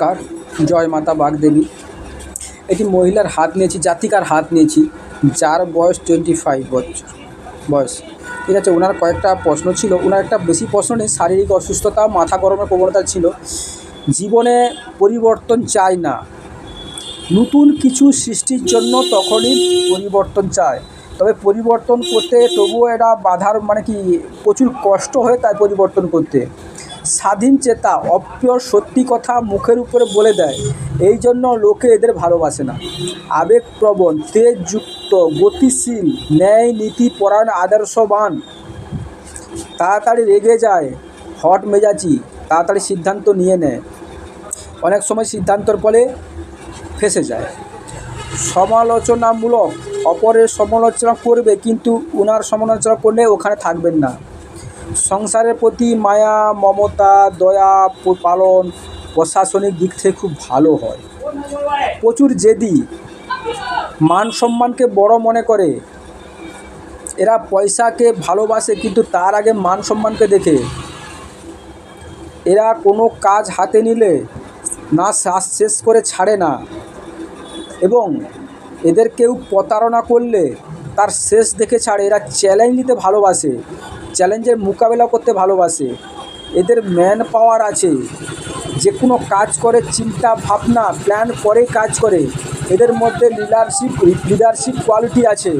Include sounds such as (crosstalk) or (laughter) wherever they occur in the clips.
কার জয় মাতা বাগদেবী। এটি মহিলার হাত নিয়েছি, জাতিকার হাত নিয়েছি, যার বয়স টোয়েন্টি ফাইভ বছর, বয়স। ঠিক আছে, ওনার কয়েকটা প্রশ্ন ছিল, ওনার একটা বেশি প্রশ্ন নেই, শারীরিক অসুস্থতা, মাথা গরমের প্রবণতা ছিল। জীবনে পরিবর্তন চায় না। নতুন কিছু সৃষ্টির জন্য তখনই পরিবর্তন চায় তবে পরিবর্তন করতে তবুও এটা বাধার মানে কি, প্রচুর কষ্ট হয় তাই পরিবর্তন করতে। স্বাধীন চেতা, অপ্রিয় সত্যি কথা মুখের উপরে বলে দেয়। এই জন্য লোকে এদের ভালোবাসে না। আবেগপ্রবণ, তেজযুক্ত, গতিশীল, ন্যায় নীতি পরায়ণ, আদর্শবান। তাড়াতাড়ি রেগে যায়, হট মেজাজি, তাড়াতাড়ি সিদ্ধান্ত নিয়ে নেয়। অনেক সময় সিদ্ধান্তর ফলে ফেসে যায়। সমালোচনামূলক, অপরের সমালোচনা করবে, কিন্তু ওনার সমালোচনা করলে ওখানে থাকবেন না। সংসারের প্রতি মায়া, মমতা, দয়া পালন প্রশাসনিক দিক থেকে খুব ভালো হয়। প্রচুর জেদি, মান সম্মানকে বড় মনে করে। এরা পয়সাকে ভালোবাসে, কিন্তু তার আগে মান সম্মানকে দেখে। এরা কোনো কাজ হাতে নিলে না শ্বাস শেষ করে ছাড়ে না। এবং এদের কেউ প্রতারণা করলে তার শেষ দেখে ছাড়ে। এরা চ্যালেঞ্জ নিতে ভালোবাসে। চ্যালেঞ্জের মোকাবেলা করতে ভালোবাসে। এদের ম্যান পাওয়ার আছে। যে কোনো কাজ করে, চিন্তা, ভাবনা, প্ল্যান করে কাজ করে। এদের মধ্যে লিডারশিপ লিডারশিপ কোয়ালিটি আছে।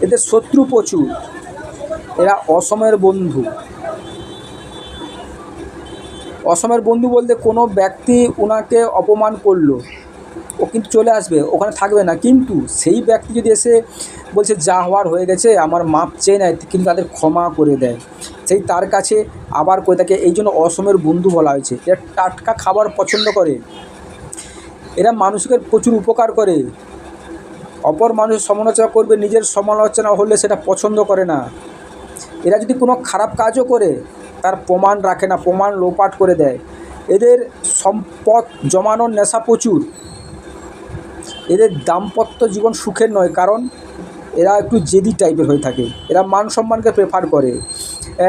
এদের শত্রু প্রচুর। এরা অসমের বন্ধু। অসমের বন্ধু বলতে কোনো ব্যক্তি ওনাকে অপমান করল। ও কিন্তু চলে আসবে, ওখানে থাকবে না। কিন্তু সেই ব্যক্তি যদি এসে বলছে, যা হওয়ার হয়ে গেছে, আমার মাপ চেয়ে নেয়, কিন্তু তাদের ক্ষমা করে দেয়। সেই তার কাছে আবার করে থাকে এই জন্য অসমের বন্ধু বলা হয়েছে। এরা টাটকা খাবার পছন্দ করে। এরা মানুষকে প্রচুর উপকার করে। অপর মানুষ সমালোচনা করবে, নিজের সমালোচনা হলে সেটা পছন্দ করে না। এরা যদি কোনো খারাপ কাজও করে, তার প্রমাণ রাখে না, প্রমাণ লোপাট করে দেয়। এদের সম্পদ জমানোর নেশা প্রচুর। এদের দাম্পত্য জীবন সুখের নয়, কারণ এরা একটু জেদি টাইপের হয়ে থাকে। এরা মান সম্মানকে প্রেফার করে।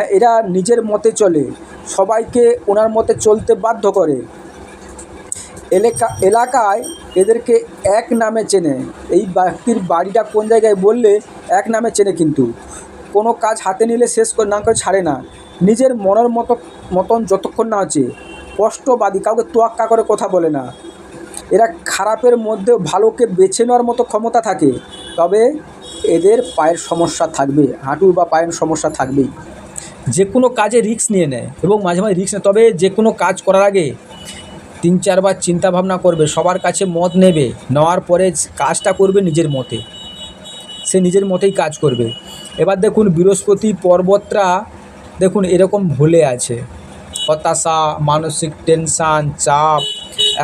এরা নিজের মতে চলে। সবাইকে ওনার মতে চলতে বাধ্য করে। এলাকা, এলাকায় এদেরকে এক নামে চেনে। এই ব্যক্তির বাড়িটা কোন জায়গায় বললে এক নামে চেনে কিন্তু। কোনো কাজ হাতে নিলে শেষ করে না করে ছাড়ে না। নিজের মনের মতো, মতন যতক্ষণ না আছে। কষ্টবাদী, কাউকে তোয়াক্কা করে কথা বলে না। এরা খারাপের মধ্যেও ভালোকে বেছে নেওয়ার মতো ক্ষমতা থাকে। তবে এদের পায়ের সমস্যা থাকবে, হাঁটুর বা পায়ের সমস্যা থাকবেই। যে কোনো কাজে রিস্ক নিয়ে নেয় এবং মাঝে মাঝে রিস্ক নেয়। তবে যে কোনো কাজ করার আগে তিন চারবার চিন্তা ভাবনা করবে, সবার কাছে মত নেবে, নেওয়ার পরে কাজটা করবে নিজের মতে। সে নিজের মতেই কাজ করবে। এবার দেখুন, বৃহস্পতি পর্বতরা দেখুন এরকম ভুলে আছে। হতাশা, মানসিক টেনশান, চাপ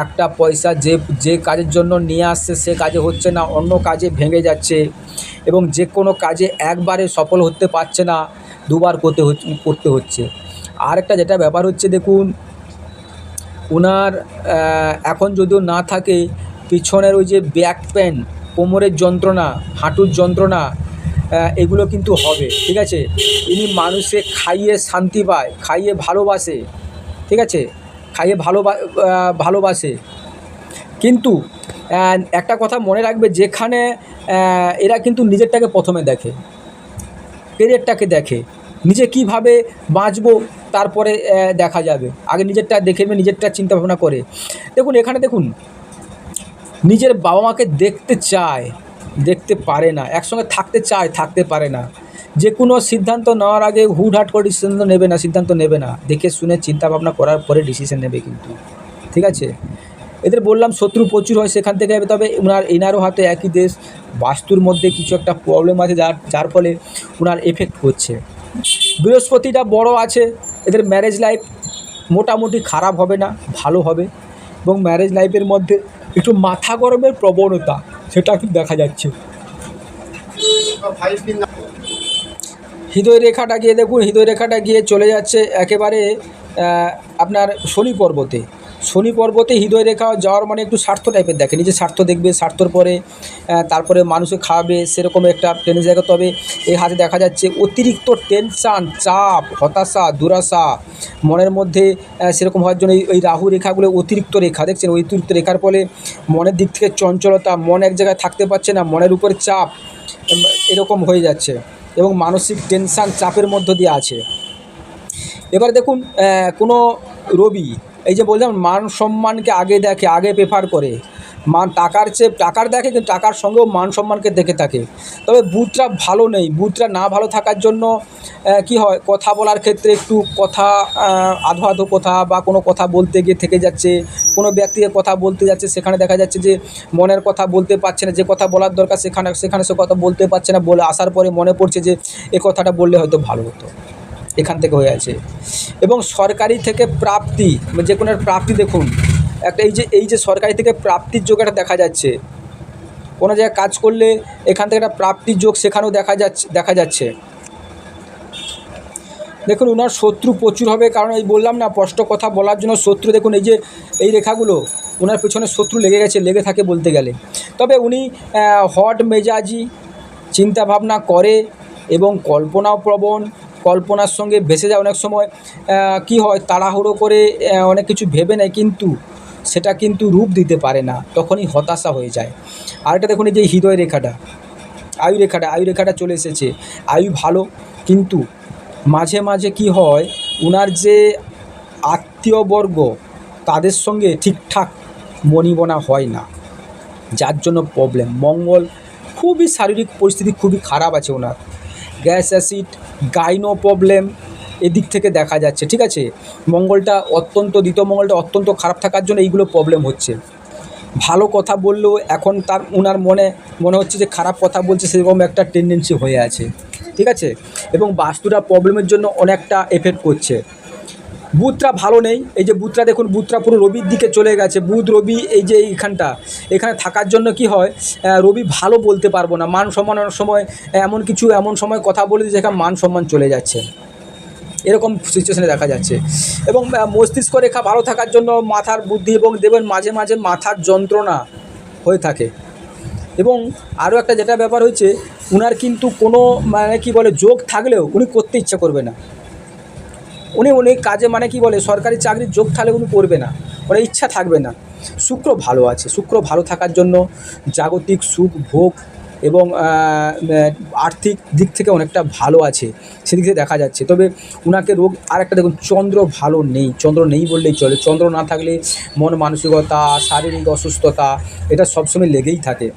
একটা পয়সা যে যে কাজের জন্য নিয়ে আসছে, সে কাজে হচ্ছে না, অন্য কাজে ভেঙে যাচ্ছে এবং যে কোনো কাজে একবারে সফল হতে পারছে না, দুবার করতে করতে হচ্ছে। আরেকটা যেটা ব্যাপার হচ্ছে, দেখুন ওনার এখন যদিও না থাকে, পিছনের ওই যে ব্যাক পেন, কোমরের যন্ত্রণা, হাঁটুর যন্ত্রণা এগুলো কিন্তু হবে, ঠিক আছে? ইনি মানুষকে খাইয়ে শান্তি পায়, খাইয়ে ভালোবাসে, ঠিক আছে? খাইয়ে ভালোবা ভালোবাসে। কিন্তু একটা কথা মনে রাখবে, যেখানে এরা কিন্তু নিজেরটাকে প্রথমে দেখে কেরিয়ারটাকে দেখে, নিজে কীভাবে বাঁচবো তারপরে দেখা যাবে। আগে নিজেরটা দেখে নেবে, নিজেরটা চিন্তা ভাবনা করে। দেখুন, এখানে দেখুন, নিজের বাবা মাকে দেখতে চায়, দেখতে পারে না, একসঙ্গে থাকতে চায়, থাকতে পারে না। যে কোনো সিদ্ধান্ত নেওয়ার আগে হুটহাট করে সিদ্ধান্ত নেবে না, সিদ্ধান্ত নেবে না। দেখে শুনে চিন্তা ভাবনা করার পরে ডিসিশন নেবে কিন্তু। ঠিক আছে? এদের বললাম শত্রু প্রচুর হয় সেখান থেকে, তবে ওনার এনারও হাতে একই দেশ। বাস্তুর মধ্যে কিছু একটা প্রবলেম আছে যার যার ফলে ওনার এফেক্ট হচ্ছে। বৃহস্পতিটা বড় আছে, এদের ম্যারেজ লাইফ মোটামুটি খারাপ হবে না, ভালো হবে। এবং ম্যারেজ লাইফের মধ্যে একটু মাথা গরমের প্রবণতা, সেটা কিন্তু দেখা যাচ্ছে। হৃদয় রেখাটা গিয়ে দেখুন হৃদয় রেখাটা গিয়ে চলে যাচ্ছে একেবারে আপনার শনি পর্বতে। শনি পর্বতে হৃদয় রেখা যাওয়ার মানে একটু স্বার্থ টাইপের দেখে, নিজের স্বার্থ দেখবে, স্বার্থর পরে তারপরে মানুষে খাওয়াবে সেরকম একটা টেনের জায়গা। তবে এই হাতে দেখা যাচ্ছে অতিরিক্ত টেনশান চাপ, হতাশা, দুরাশা, মনের মধ্যে সেরকম হওয়ার জন্য এই রাহু রেখাগুলো অতিরিক্ত রেখা, দেখছেন? ওই অতিরিক্ত রেখার ফলে মনের দিক থেকে চঞ্চলতা, মন এক জায়গায় থাকতে পারছে না, মনের উপরে চাপ, এরকম হয়ে যাচ্ছে। এবং মানসিক টেনশান চাপের মধ্য দিয়ে আছে। এবার দেখুন কোনো রবি, এই যে বললাম, মান সম্মানকে আগে দেখে, আগে প্রেফার করে। মান টাকার চেয়ে, টাকার দেখে কিন্তু টাকার সঙ্গেও মান সম্মানকে দেখে থাকে। তবে বুথটা ভালো নেই। বুথটা না ভালো থাকার জন্য কি হয়? কথা বলার ক্ষেত্রে একটু কথা আধো আধো কথা বা কোনো কথা বলতে গিয়ে থেকে যাচ্ছে। কোনো ব্যক্তিকে কথা বলতে যাচ্ছে, সেখানে দেখা যাচ্ছে যে মনের কথা বলতে পারছে না। যে কথা বলার দরকার, সেখানে সেখানে সে কথা বলতে পারছে না বলে আসার পরে মনে পড়ছে যে এ কথাটা বললে হয়তো ভালো হতো। এখান থেকে হয়ে আছে। এবং সরকারি থেকে প্রাপ্তি যে কোনো প্রাপ্তি দেখুন একটা এই যে এই যে সরকারি থেকে প্রাপ্তির যোগ একটা দেখা যাচ্ছে। কোনো জায়গায় কাজ করলে এখান থেকে একটা প্রাপ্তির যোগ সেখানেও দেখা যাচ্ছে দেখা যাচ্ছে। দেখুন ওনার শত্রু প্রচুর হবে, কারণ এই বললাম না, স্পষ্ট কথা বলার জন্য শত্রু, দেখুন, এই যে, এই রেখাগুলো ওনার পেছনে শত্রু লেগে গেছে, লেগে থাকে বলতে গেলে। তবে উনি হট মেজাজি চিন্তা ভাবনা করে এবং কল্পনাও প্রবণ, কল্পনার সঙ্গে ভেসে যায় অনেক সময়। কি হয়, তাড়াহুড়ো করে অনেক কিছু ভেবে নেয়, কিন্তু সেটা কিন্তু রূপ দিতে পারে না, তখনই হতাশা হয়ে যায়। আর আরেকটা দেখুন এই যে হৃদয় রেখাটা, আয়ু রেখাটা আয়ু রেখাটা চলে এসেছে। আয়ু ভালো, কিন্তু মাঝে মাঝে কি হয় ওনার যে আত্মীয়বর্গ, তাদের সঙ্গে ঠিকঠাক মনিবনা হয় না। যার জন্য প্রবলেম মঙ্গল, খুবই শারীরিক পরিস্থিতি খুবই খারাপ আছে ওনার গ্যাস অ্যাসিড গাইনো প্রবলেম এদিক থেকে দেখা যাচ্ছে, ঠিক আছে? মঙ্গলটা অত্যন্ত, দ্বিতীয় মঙ্গলটা অত্যন্ত খারাপ থাকার জন্য এইগুলো প্রবলেম হচ্ছে। ভালো কথা বললেও এখন তার ওনার মনে মনে হচ্ছে যে খারাপ কথা বলছে, সেরকম একটা টেন্ডেন্সি হয়ে আছে। ঠিক আছে? এবং বাস্তুটা প্রবলেমের জন্য অনেকটা এফেক্ট করছে। বুথটা ভালো নেই, এই যে বুথটা দেখুন বুথটা পুরো রবির দিকে চলে গেছে। বুধ, রবি, এই যে এইখানটা, এখানে থাকার জন্য কি হয় রবি ভালো বলতে পারব না। মান সম্মান অনেক সময়, এমন কিছু, এমন সময় কথা বলে যেখানে মান সম্মান চলে যাচ্ছে। এরকম সিচুয়েশানে দেখা যাচ্ছে। এবং মস্তিষ্ক রেখা ভালো থাকার জন্য মাথার বুদ্ধি এবং দেবেন মাঝে মাঝে মাথার যন্ত্রণা হয়ে থাকে। এবং আরও একটা যেটা ব্যাপার হচ্ছে উনার কিন্তু কোনো মানে কি বলে, যোগ থাকলেও উনি করতে ইচ্ছা করবে না। উনি উনি কাজে মানে কি বলে, সরকারি চাকরির যোগ থাকলে উনি করবে না। ওনার ইচ্ছা থাকবে না। শুক্র ভালো আছে। শুক্র ভালো থাকার জন্য জাগতিক সুখ ভোগ এবং আর্থিক দিক থেকে অনেকটা ভালো আছে, সেদিক থেকে দেখা যাচ্ছে। তবে ওনাকে রোগ আর একটা দেখুন, চন্দ্র ভালো নেই, চন্দ্র নেই বললেই চলে। চন্দ্র না থাকলে মন মানসিকতা, শারীরিক অসুস্থতা, এটা সবসময় লেগেই থাকে।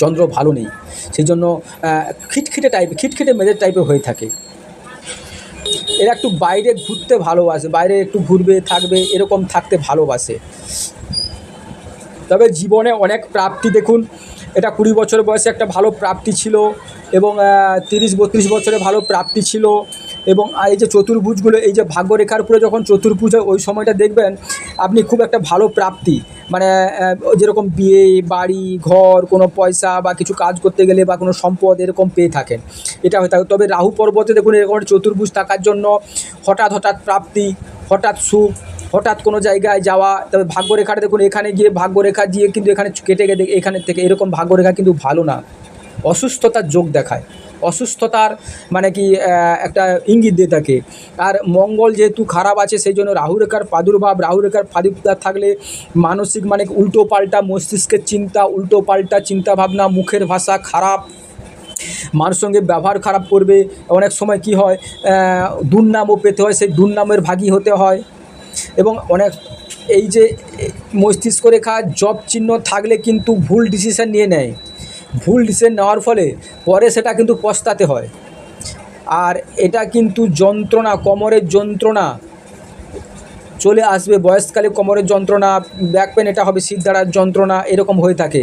চন্দ্র ভালো নেই সেই জন্য খিটখিটে টাইপ খিটখিটে মেজাজ টাইপের হয়ে থাকে। এরা একটু বাইরে ঘুরতে ভালোবাসে, বাইরে একটু ঘুরবে, থাকবে, এরকম থাকতে ভালোবাসে। তবে জীবনে অনেক প্রাপ্তি দেখুন এটা কুড়ি বছর বয়সে একটা ভালো প্রাপ্তি ছিল এবং তিরিশ, বত্রিশ বছরে ভালো প্রাপ্তি ছিল এবং এই যে চতুর্ভুজগুলো, এই যে ভাগ্যরেখার উপরে যখন চতুর্ভুজ হয়, ওই সময়টা দেখবেন আপনি খুব একটা ভালো প্রাপ্তি। মানে যেরকম বিয়ে, বাড়ি, ঘর, কোনো পয়সা বা কিছু কাজ করতে গেলে বা কোনো সম্পদ এরকম পেয়ে থাকেন। এটা হয়ে থাকে তবে রাহু পর্বতে দেখুন, এরকম চতুর্ভুজ থাকার জন্য হঠাৎ হঠাৎ প্রাপ্তি, হঠাৎ সুখ হঠাৎ কোনো জায়গায় যাওয়া, তবে ভাগ্যরেখাটা দেখুন, এখানে গিয়ে ভাগ্যরেখা দিয়ে কিন্তু এখানে কেটে গেলে এখানের থেকে এরকম ভাগ্যরেখা কিন্তু ভালো না। অসুস্থতার যোগ দেখায়। অসুস্থতার মানে কি একটা ইঙ্গিত দিয়ে থাকে। আর মঙ্গল যেহেতু খারাপ আছে, সেই জন্য রাহু রেখার প্রাদুর্ভাব রাহু রেখার প্রাদুর্ভাব থাকলে মানসিক মানে উল্টো পাল্টা মস্তিষ্কের চিন্তা উল্টো পাল্টা চিন্তাভাবনা, মুখের ভাষা খারাপ মানুষ সঙ্গে ব্যবহার খারাপ করবে। অনেক সময় কি হয় দুর্নামও পেতে হয়, সেই দুর্নামের ভাগী হতে হয়। এবং অনেক এই যে মস্তিষ্ক রেখা জব চিহ্ন থাকলে কিন্তু ভুল ডিসিশন নিয়ে নেয়। ভুল ডিসিশন নেওয়ার ফলে পরে সেটা কিন্তু পস্তাতে হয়। আর এটা কিন্তু যন্ত্রণা, কোমরের যন্ত্রণা চলে আসবে, বয়সকালে কোমরের যন্ত্রণা ব্যাক পেন এটা হবে সিদ্ধারার যন্ত্রণা এরকম হয়ে থাকে।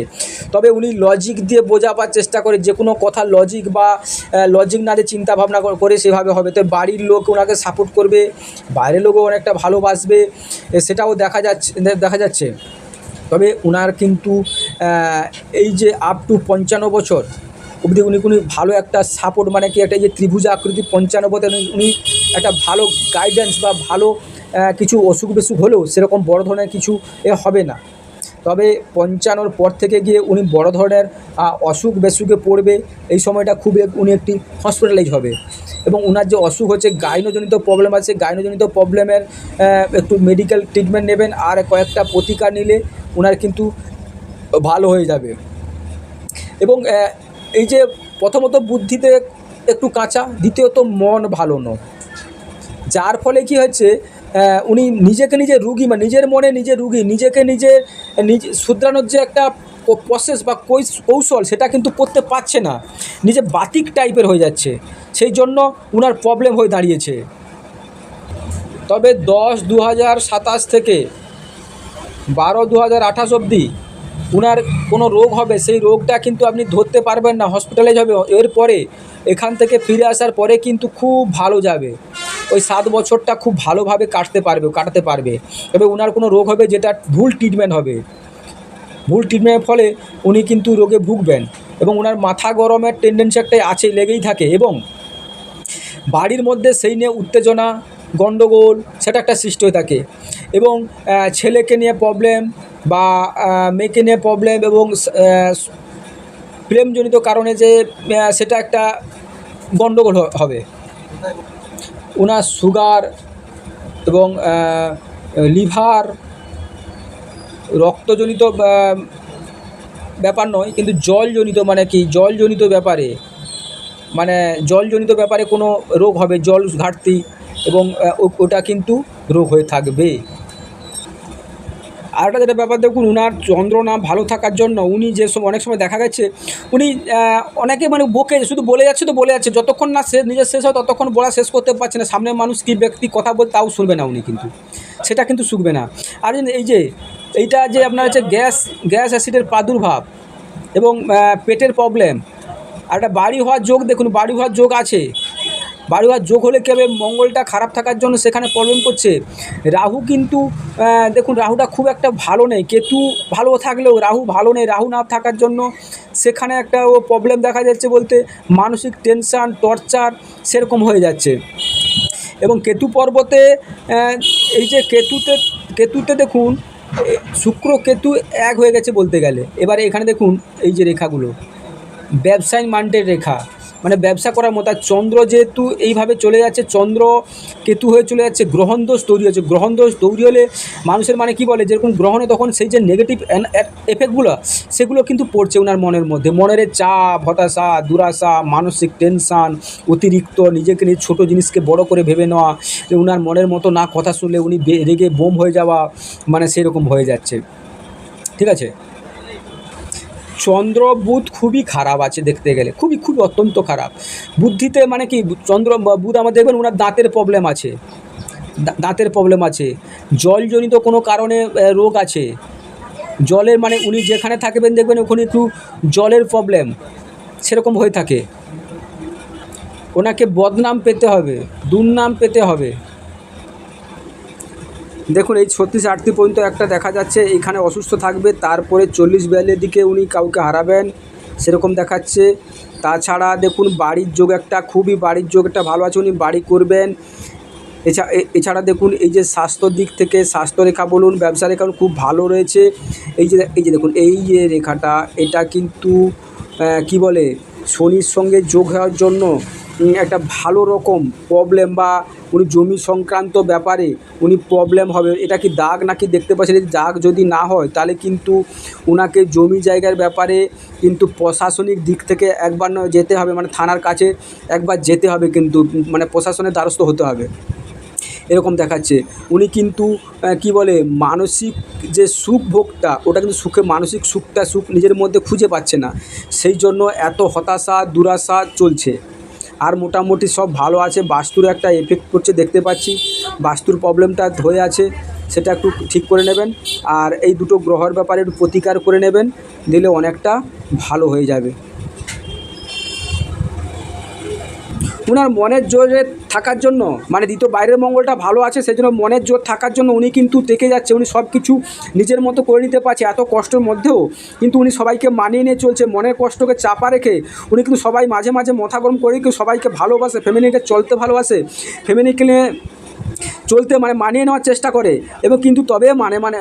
তবে উনি লজিক দিয়ে বোঝাবার চেষ্টা করে, যে কোনো কথা লজিক বা লজিক না দিয়ে চিন্তা ভাবনা করে সেভাবে হবে। তো বাড়ির লোক ওনাকে সাপোর্ট করবে, বাইরের লোকও অনেকটা ভালোবাসবে সেটাও দেখা যাচ্ছে দেখা যাচ্ছে। তবে ওনার কিন্তু এই যে আপ টু পঞ্চান্ন বছর অবধি উনি উনি ভালো একটা সাপোর্ট মানে কি একটা যে ত্রিভুজ আকৃতি উনি- উনি একটা ভালো গাইডেন্স বা ভালো কিছু অসুখ বিসুখ হলেও সেরকম বড় ধরনের কিছু এ হবে না। তবে পঞ্চানোর পর থেকে গিয়ে উনি বড় ধরনের অসুখ বেসুখে পড়বে, এই সময়টা খুব উনি একটি হসপিটালাইজ হবে। এবং ওনার যে অসুখ হচ্ছে, গাইনোজনিত প্রবলেম আছে, গাইনোজনিত প্রবলেমের একটু মেডিকেল ট্রিটমেন্ট নেবেন, আর কয়েকটা প্রতিকার নিলে ওনার কিন্তু ভালো হয়ে যাবে। এবং এই যে প্রথমত বুদ্ধিতে একটু কাঁচা, দ্বিতীয়ত মন ভালো নয়। যার ফলে কি হচ্ছে উনি নিজেকে নিজে রুগী মানে নিজের মনে নিজে রুগী, নিজেকে নিজে নিজে, শুধরানোর যে একটা প্রসেস বা কৌশল, সেটা কিন্তু করতে পারছে না। নিজে বাতিক টাইপের হয়ে যাচ্ছে। সেই জন্য উনার প্রবলেম হয়ে দাঁড়িয়েছে। তবে দশ দু হাজার সাতাশ থেকে বারো দু হাজার আঠাশ অবধি উনার কোনো রোগ হবে, সেই রোগটা কিন্তু আপনি ধরতে পারবেন না হসপিটালাইজ হবে। এরপরে এখান থেকে ফিরে আসার পরে কিন্তু খুব ভালো যাবে। ওই সাত বছরটা খুব ভালোভাবে কাটতে পারবে, কাটাতে পারবে। তবে ওনার কোনো রোগ হবে যেটা ভুল ট্রিটমেন্ট হবে। ভুল ট্রিটমেন্টের ফলে উনি কিন্তু রোগে ভুগবেন এবং ওনার মাথা গরমের টেন্ডেন্সি একটাই আছে, লেগেই থাকে এবং বাড়ির মধ্যে সেই নিয়ে উত্তেজনা গণ্ডগোল সেটা একটা সৃষ্টি হয়ে থাকে এবং ছেলেকে নিয়ে প্রবলেম বা মেয়েকে নিয়ে প্রবলেম এবং প্রেমজনিত কারণে যে সেটা একটা গণ্ডগোল হবে। ওনার সুগার এবং লিভার, রক্তজনিত ব্যাপার নয়, কিন্তু জলজনিত মানে কি? জলজনিত ব্যাপারে মানে জলজনিত ব্যাপারে কোনো রোগ হবে, জল ঘাটতি এবং ওটা কিন্তু রোগ হয়ে থাকবে। আর একটা যেটা ব্যাপার, দেখুন উনার চন্দ্রনা ভালো থাকার জন্য উনি যে সময় অনেক সময় দেখা গেছে, উনি অনেকে মানে বকে শুধু বলে যাচ্ছে তো বলে যাচ্ছে, যতক্ষণ না শেষ নিজের শেষ হয় ততক্ষণ বলা শেষ করতে পারছে না, সামনের মানুষ কী ব্যক্তি কথা বল তাও শুনবে না উনি কিন্তু, সেটা কিন্তু শুকবে না। আর এই যে এইটা যে আপনার হচ্ছে গ্যাস গ্যাস অ্যাসিডের প্রাদুর্ভাব এবং পেটের প্রবলেম আর একটা বাড়ি হওয়ার যোগ, দেখুন বাড়ি হওয়ার যোগ আছে বাড়ি যোগ হলে কী হবে? মঙ্গলটা খারাপ থাকার জন্য সেখানে প্রবলেম করছে। রাহু কিন্তু দেখুন, রাহুটা খুব একটা ভালো নেই। কেতু ভালো থাকলেও, রাহু ভালো নেই, রাহু না থাকার জন্য সেখানে একটা ও প্রবলেম দেখা যাচ্ছে বলতে মানসিক টেনশান টর্চার সেরকম হয়ে যাচ্ছে। এবং কেতু পর্বতে এই যে কেতুতে কেতুতে দেখুন শুক্র কেতু এক হয়ে গেছে বলতে গেলে। এবারে এখানে দেখুন, এই যে রেখাগুলো, ব্যবসায়ী মান্ডের রেখা। মানে ব্যবসা করার মতো। আর চন্দ্র যেহেতু এইভাবে চলে যাচ্ছে, চন্দ্র কেতু হয়ে চলে যাচ্ছে গ্রহণ দোষ তৈরি হচ্ছে গ্রহণ দোষ তৈরি হলে মানুষের মানে কি বলে, যেরকম গ্রহণে তখন সেই যে নেগেটিভ এফেক্টগুলো সেগুলো কিন্তু পড়ছে ওনার মনের মধ্যে। মনের চাপ, হতাশা, দুরাশা, মানসিক টেনশান অতিরিক্ত নিজেকে নিয়ে ছোটো জিনিসকে বড় করে ভেবে নেওয়া ওনার মনের মতো না কথা শুনলে উনি রেগে বোম হয়ে যাওয়া মানে সেরকম হয়ে যাচ্ছে। ঠিক আছে? চন্দ্র বুধ খুবই খারাপ আছে দেখতে গেলে, খুবই খুবই অত্যন্ত খারাপ। বুদ্ধিতে মানে কি, চন্দ্র, বুধ আমার দেখবেন ওনার দাঁতের প্রবলেম আছে। দাঁতের প্রবলেম আছে। জলজনিত কোনো কারণে রোগ আছে। জলের মানে উনি যেখানে থাকবেন দেখবেন ওখানে একটু জলের প্রবলেম সেরকম হয়ে থাকে। ওনাকে বদনাম পেতে হবে, দুর্নাম পেতে হবে। দেখুন, এই ছত্রিশ আটটি পর্যন্ত একটা দেখা যাচ্ছে, এখানে অসুস্থ থাকবে, তারপরে চল্লিশ বিয়াল্লির দিকে উনি কাউকে হারাবেন, সেরকম দেখাচ্ছে। তাছাড়া দেখুন, বাড়ির যোগ একটা, খুবই বাড়ির যোগ একটা ভালো আছে, উনি বাড়ি করবেন। এছাড়া এছাড়া দেখুন, এই যে স্বাস্থ্যর দিক থেকে স্বাস্থ্যরেখা বলুন, ব্যবসা রেখা খুব ভালো রয়েছে। এই যে এই যে দেখুন, এই যে রেখাটা, এটা কিন্তু কি বলে, শনির সঙ্গে যোগ হওয়ার জন্য একটা ভালো রকম প্রবলেম বা উনি জমি সংক্রান্ত ব্যাপারে উনি প্রবলেম হবে। এটা কি দাগ নাকি দেখতে পাচ্ছেন? দাগ যদি না হয়, তাহলে কিন্তু ওনাকে জমি জায়গার ব্যাপারে কিন্তু প্রশাসনিক দিক থেকে একবার যেতে হবে। মানে থানার কাছে একবার যেতে হবে কিন্তু মানে প্রশাসনের দ্বারস্থ হতে হবে। এরকম দেখাচ্ছে। উনি কিন্তু কি বলে, মানসিক যে সুখ ভোগটা ওটা কিন্তু সুখে, মানসিক সুখটা সুখ নিজের মধ্যে খুঁজে পাচ্ছে না। সেই জন্য এত হতাশা, দুরাশা চলছে। আর মোটামুটি সব ভালো আছে। বাস্তুর একটা এফেক্ট করছে দেখতে পাচ্ছি। বাস্তুর প্রবলেমটা হয়ে আছে, সেটা একটু ঠিক করে নেবেন। আর এই দুটো গ্রহর ব্যাপারে একটু প্রতিকার করে নেবেন, দিলে অনেকটা ভালো হয়ে যাবে। ওনার মনের জোরে থাকার জন্য মানে দ্বিতীয় বাইরের মঙ্গলটা ভালো আছে সেই জন্য মনের জোর থাকার জন্য উনি কিন্তু থেকে যাচ্ছে, উনি সব কিছু নিজের মতো করে নিতে পারছে এত কষ্টের মধ্যেও। কিন্তু উনি সবাইকে মানিয়ে নিয়ে চলছে, মনের কষ্টকে চাপা রেখে উনি কিন্তু সবাই মাঝে মাঝে মাথা গরম করে কেউ সবাইকে ভালোবাসে, ফ্যামিলিকে চলতে ভালোবাসে, ফ্যামিলিকে নিয়ে চলতে মানে মানিয়ে নেওয়ার চেষ্টা করে, এবং কিন্তু তবে মানে মানে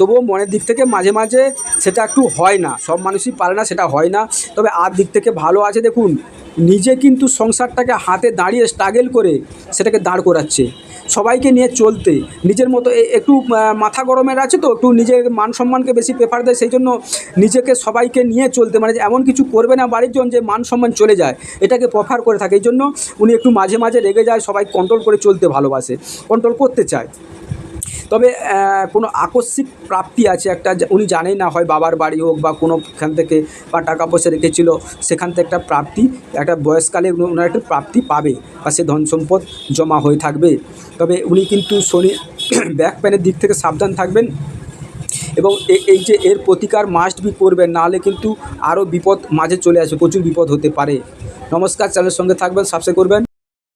তবুও মনের দিক থেকে মাঝে মাঝে সেটা একটু হয় না, সব মানুষই পারে না সেটা হয় না, তবে আর দিক থেকে ভালো আছে দেখুন। নিজে কিন্তু সংসারটাকে হাতে দাঁড়িয়ে স্ট্রাগেল করে সেটাকে দাঁড় করাচ্ছে। সবাইকে নিয়ে চলতে, নিজের মতো একটু মাথা গরমের আছে তো, একটু নিজের মান সম্মানকে বেশি প্রেফার দেয়, সেই জন্য নিজেকে সবাইকে নিয়ে চলতে মানে এমন কিছু করবে না বাড়ির জন যে মান সম্মান চলে যায়, এটাকে প্রেফার করে থাকে। এই জন্য উনি একটু মাঝে মাঝে রেগে যায়, সবাই কন্ট্রোল করে চলতে ভালোবাসে কন্ট্রোল করতে চায়। তবে কোনো আকস্মিক প্রাপ্তি আছে একটা উনি জানেই না হয় বাবার বাড়ি হোক বা কোনোখান থেকে বা টাকা পয়সা রেখেছিল, সেখান থেকে একটা প্রাপ্তি, একটা বয়সকালে ওনার একটা প্রাপ্তি পাবে বা সে ধন সম্পদ জমা হয়ে থাকবে। তবে উনি কিন্তু শনি (coughs) ব্যাক প্যানের দিক থেকে সাবধান থাকবেন এবং এই যে এর প্রতিকার মাস্ট বি করবেন, নাহলে কিন্তু আরও বিপদ মাঝে চলে আসবে, প্রচুর বিপদ হতে পারে। নমস্কার, চ্যানেলের সঙ্গে থাকবেন, সাবস্ক্রাইব করবেন।